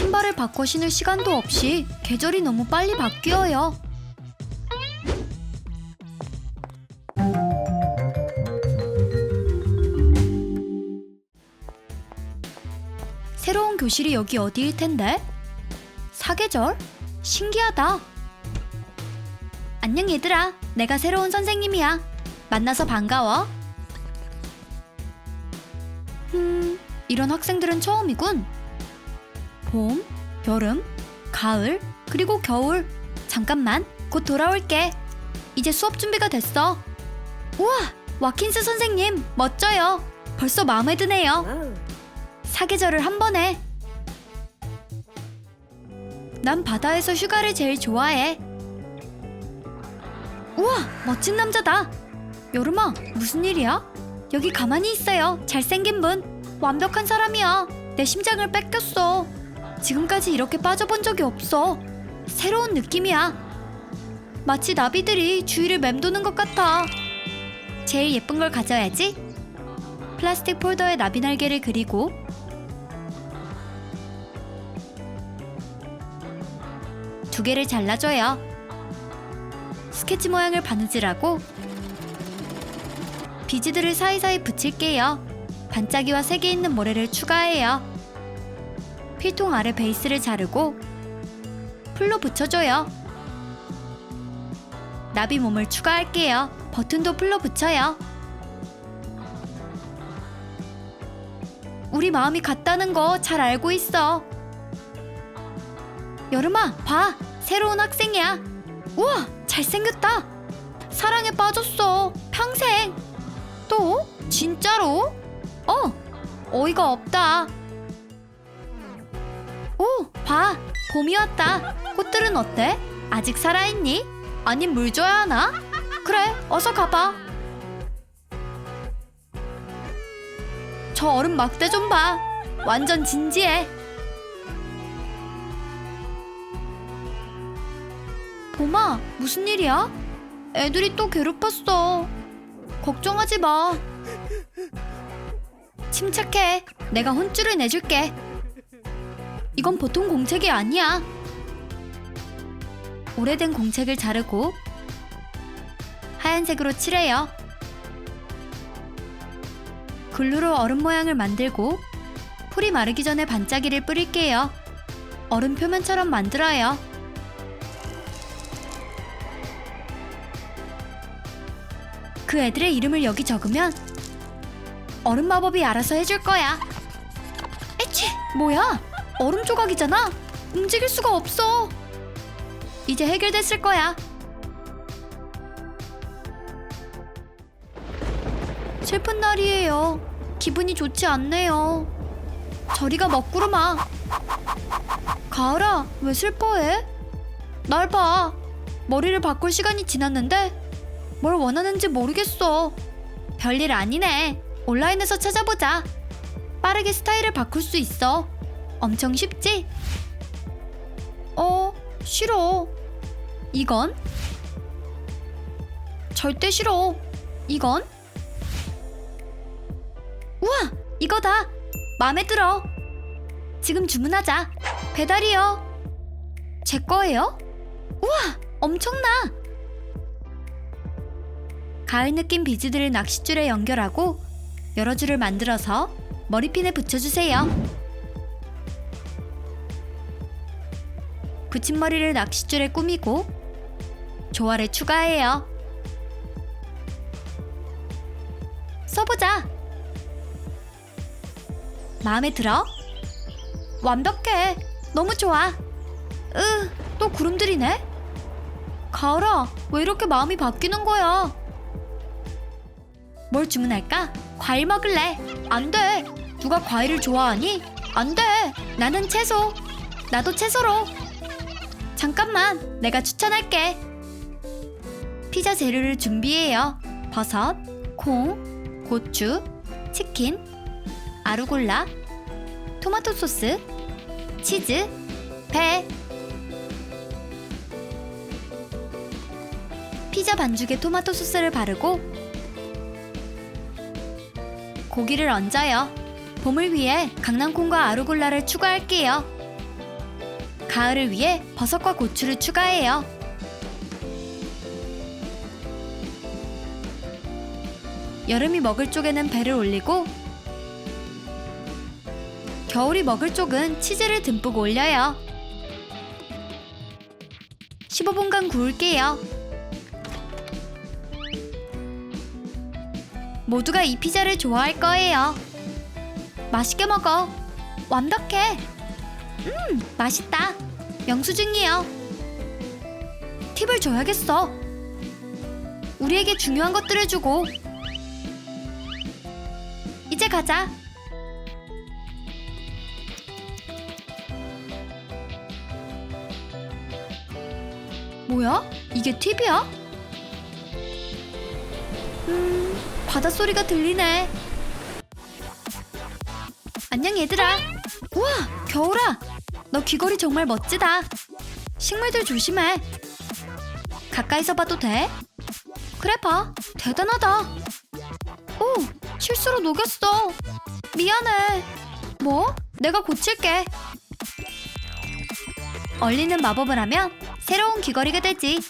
신발을 바꿔 신을 시간도 없이 계절이 너무 빨리 바뀌어요. 새로운 교실이 여기 어디일 텐데? 사계절? 신기하다. 안녕 얘들아. 내가 새로운 선생님이야. 만나서 반가워. 음, 이런 학생들은 처음이군. 봄, 여름, 가을, 그리고 겨울. 잠깐만, 곧 돌아올게. 이제 수업 준비가 됐어. 우와, 와킨스 선생님, 멋져요. 벌써 마음에 드네요. 사계절을 한 번에. 난 바다에서 휴가를 제일 좋아해. 우와, 멋진 남자다. 여름아, 무슨 일이야? 여기 가만히 있어요. 잘생긴 분. 완벽한 사람이야. 내 심장을 뺏겼어. 지금까지 이렇게 빠져본 적이 없어. 새로운 느낌이야. 마치 나비들이 주위를 맴도는 것 같아. 제일 예쁜 걸 가져야지. 플라스틱 폴더에 나비 날개를 그리고 두 개를 잘라줘요. 스케치 모양을 바느질하고 비즈들을 사이사이 붙일게요. 반짝이와 색이 있는 모래를 추가해요. 필통 아래 베이스를 자르고 풀로 붙여줘요. 나비 몸을 추가할게요. 버튼도 풀로 붙여요. 우리 마음이 같다는 거 잘 알고 있어. 여름아, 봐. 새로운 학생이야. 우와, 잘생겼다. 사랑에 빠졌어. 평생. 또? 진짜로? 어, 어이가 없다. 오, 봐. 봄이 왔다. 꽃들은 어때? 아직 살아있니? 아님 물 줘야 하나? 그래, 어서 가봐. 저 얼음 막대 좀 봐. 완전 진지해. 봄아, 무슨 일이야? 애들이 또 괴롭혔어. 걱정하지 마. 침착해. 내가 혼쭐을 내줄게. 이건 보통 공책이 아니야. 오래된 공책을 자르고 하얀색으로 칠해요. 글루로 얼음 모양을 만들고 풀이 마르기 전에 반짝이를 뿌릴게요. 얼음 표면처럼 만들어요. 그 애들의 이름을 여기 적으면 얼음 마법이 알아서 해줄 거야. 에치, 뭐야? 얼음 조각이잖아. 움직일 수가 없어. 이제 해결됐을 거야. 슬픈 날이에요. 기분이 좋지 않네요. 저리가 먹구름아. 가을아, 왜 슬퍼해? 날 봐. 머리를 바꿀 시간이 지났는데 뭘 원하는지 모르겠어. 별일 아니네. 온라인에서 찾아보자. 빠르게 스타일을 바꿀 수 있어. 엄청 쉽지? 어, 싫어. 이건? 절대 싫어. 이건? 우와, 이거다. 마음에 들어. 지금 주문하자. 배달이요. 제 거예요? 우와, 엄청나. 가을 느낌 비즈들을 낚싯줄에 연결하고 여러 줄을 만들어서 머리핀에 붙여주세요. 붙임머리를 낚싯줄에 꾸미고 조화를 추가해요. 써보자. 마음에 들어? 완벽해. 너무 좋아. 으, 또 구름들이네. 가을아, 왜 이렇게 마음이 바뀌는 거야? 뭘 주문할까? 과일 먹을래. 안 돼. 누가 과일을 좋아하니? 안 돼. 나는 채소. 나도 채소로. 잠깐만. 내가 추천할게. 피자 재료를 준비해요. 버섯, 콩, 고추, 치킨, 아루골라, 토마토 소스, 치즈, 배. 피자 반죽에 토마토 소스를 바르고 고기를 얹어요. 봄을 위해 강낭콩과 아루골라를 추가할게요. 가을을 위해 버섯과 고추를 추가해요. 여름이 먹을 쪽에는 배를 올리고 겨울이 먹을 쪽은 치즈를 듬뿍 올려요. 15분간 구울게요. 모두가 이 피자를 좋아할 거예요. 맛있게 먹어. 완벽해. 음, 맛있다. 영수증이요. 팁을 줘야겠어. 우리에게 중요한 것들을 주고. 이제 가자. 뭐야? 이게 팁이야? 음, 바닷소리가 들리네. 안녕 얘들아. 우와, 겨울아. 너 귀걸이 정말 멋지다. 식물들 조심해. 가까이서 봐도 돼? 그래 봐. 대단하다. 오, 실수로 녹였어. 미안해. 뭐? 내가 고칠게. 얼리는 마법을 하면 새로운 귀걸이가 되지.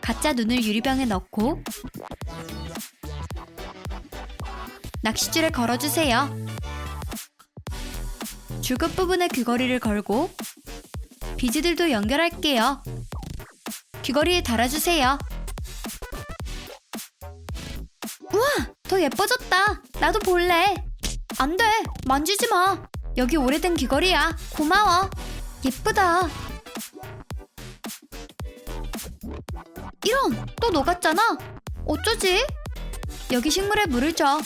가짜 눈을 유리병에 넣고 낚싯줄에 걸어주세요. 줄 끝부분에 귀걸이를 걸고 비즈들도 연결할게요. 귀걸이에 달아주세요. 우와, 더 예뻐졌다. 나도 볼래. 안 돼, 만지지 마. 여기 오래된 귀걸이야. 고마워. 예쁘다. 이런, 또 녹았잖아. 어쩌지? 여기 식물에 물을 줘.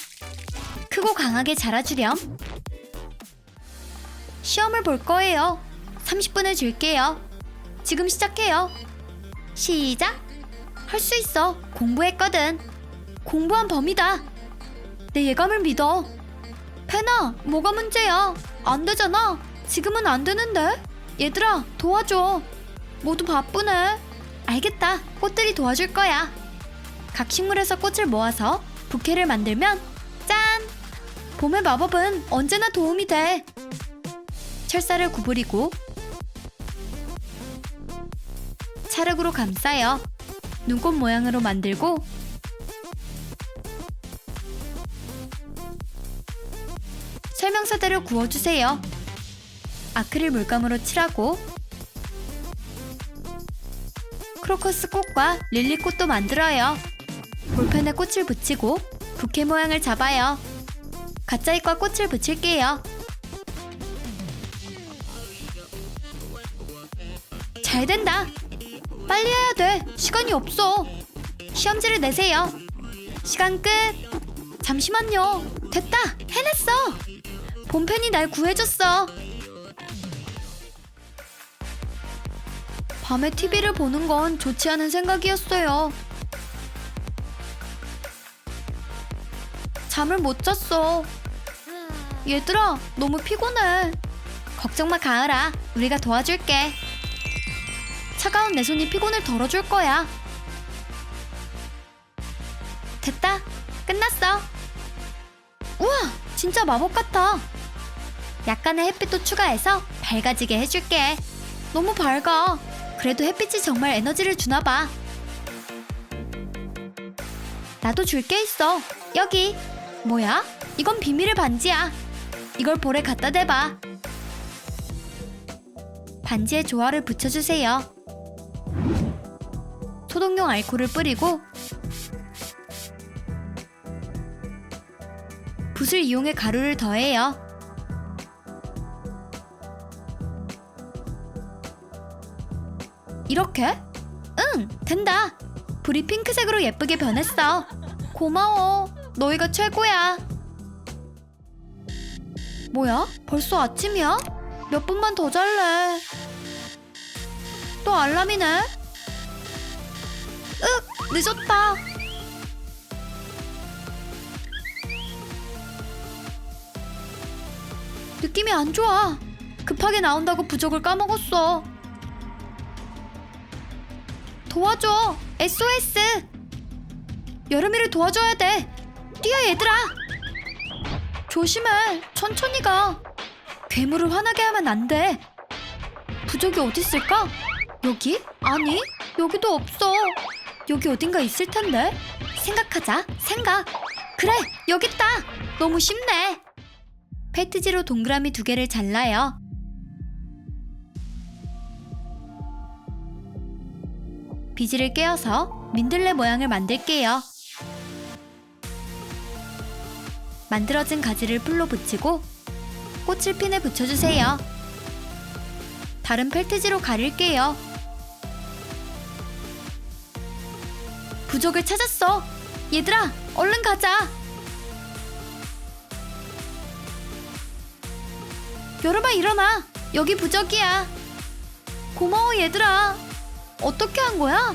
크고 강하게 자라주렴. 시험을 볼 거예요. 30분을 줄게요. 지금 시작해요. 시작. 할 수 있어. 공부했거든. 공부한 범이다. 내 예감을 믿어. 페나, 뭐가 문제야? 안 되잖아. 지금은 안 되는데. 얘들아, 도와줘. 모두 바쁘네. 알겠다. 꽃들이 도와줄 거야. 각 식물에서 꽃을 모아서 부케를 만들면 짠! 봄의 마법은 언제나 도움이 돼. 철사를 구부리고 찰흙으로 감싸요. 눈꽃 모양으로 만들고 설명서대로 구워주세요. 아크릴 물감으로 칠하고 크로커스 꽃과 릴리 꽃도 만들어요. 볼펜에 꽃을 붙이고 부케 모양을 잡아요. 가짜 잎과 꽃을 붙일게요. 잘 된다. 빨리 해야 돼. 시간이 없어. 시험지를 내세요. 시간 끝. 잠시만요. 됐다. 해냈어. 본펜이 날 구해줬어. 밤에 TV를 보는 건 좋지 않은 생각이었어요. 잠을 못 잤어. 얘들아, 너무 피곤해. 걱정 마, 가을아. 우리가 도와줄게. 차가운 내 손이 피곤을 덜어줄 거야. 됐다. 끝났어. 우와, 진짜 마법 같아. 약간의 햇빛도 추가해서 밝아지게 해줄게. 너무 밝아. 그래도 햇빛이 정말 에너지를 주나 봐. 나도 줄 게 있어. 여기. 뭐야? 이건 비밀의 반지야. 이걸 볼에 갖다 대봐. 반지에 조화를 붙여주세요. 소독용 알코올을 뿌리고 붓을 이용해 가루를 더해요. 이렇게? 응, 된다. 불이 핑크색으로 예쁘게 변했어. 고마워. 너희가 최고야. 뭐야? 벌써 아침이야? 몇 분만 더 잘래. 또 알람이네. 윽, 늦었다. 느낌이 안 좋아. 급하게 나온다고 부적을 까먹었어. 도와줘. SOS. 여름이를 도와줘야 돼. 뛰어 얘들아. 조심해. 천천히 가. 괴물을 화나게 하면 안 돼. 부적이 어디 있을까? 여기? 아니, 여기도 없어. 여기 어딘가 있을 텐데. 생각하자. 생각. 그래, 여기 있다. 너무 쉽네. 페트지로 동그라미 두 개를 잘라요. 비지를 깨어서 민들레 모양을 만들게요. 만들어진 가지를 풀로 붙이고 꽃을 핀에 붙여주세요. 다른 펠트지로 가릴게요. 부적을 찾았어. 얘들아, 얼른 가자. 여름아 일어나. 여기 부적이야. 고마워 얘들아. 어떻게 한 거야?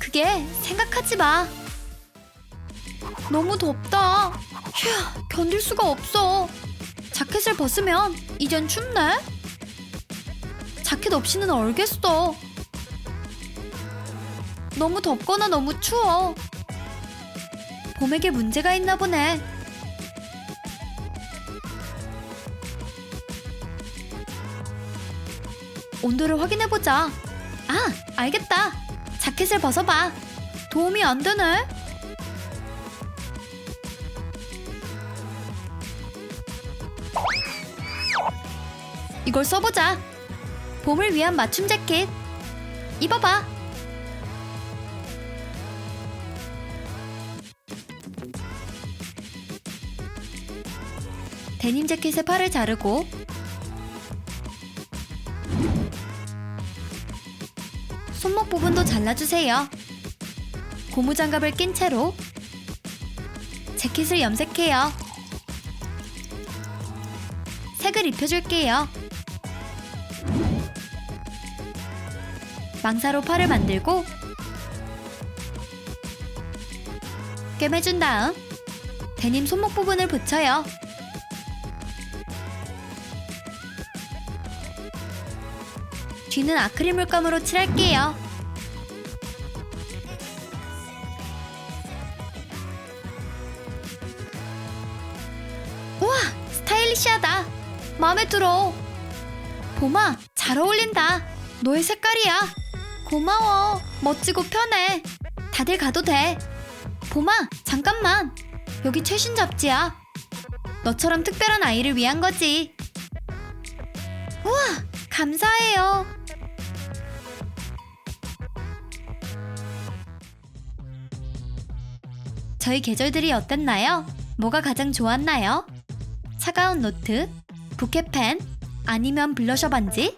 그게 생각하지 마. 너무 덥다. 휴, 견딜 수가 없어. 자켓을 벗으면 이젠 춥네. 자켓 없이는 얼겠어. 너무 덥거나 너무 추워. 봄에게 문제가 있나 보네. 온도를 확인해보자. 아, 알겠다. 자켓을 벗어봐. 도움이 안 되네. 이걸 써보자. 봄을 위한 맞춤 자켓. 입어봐. 데님 자켓의 팔을 자르고 손목 부분도 잘라주세요. 고무장갑을 낀 채로 재킷을 염색해요. 색을 입혀줄게요. 망사로 팔을 만들고 꿰매준 다음 데님 손목 부분을 붙여요. 뒤는 아크릴 물감으로 칠할게요. 우와, 스타일리시하다. 마음에 들어. 봄아, 잘 어울린다. 너의 색깔이야. 고마워. 멋지고 편해. 다들 가도 돼. 봄아, 잠깐만. 여기 최신 잡지야. 너처럼 특별한 아이를 위한 거지. 우와, 감사해요. 저희 계절들이 어땠나요? 뭐가 가장 좋았나요? 차가운 노트, 부케펜, 아니면 블러셔 반지?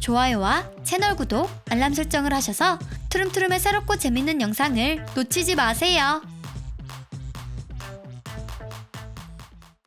좋아요와 채널 구독, 알람 설정을 하셔서 트름트름의 새롭고 재밌는 영상을 놓치지 마세요.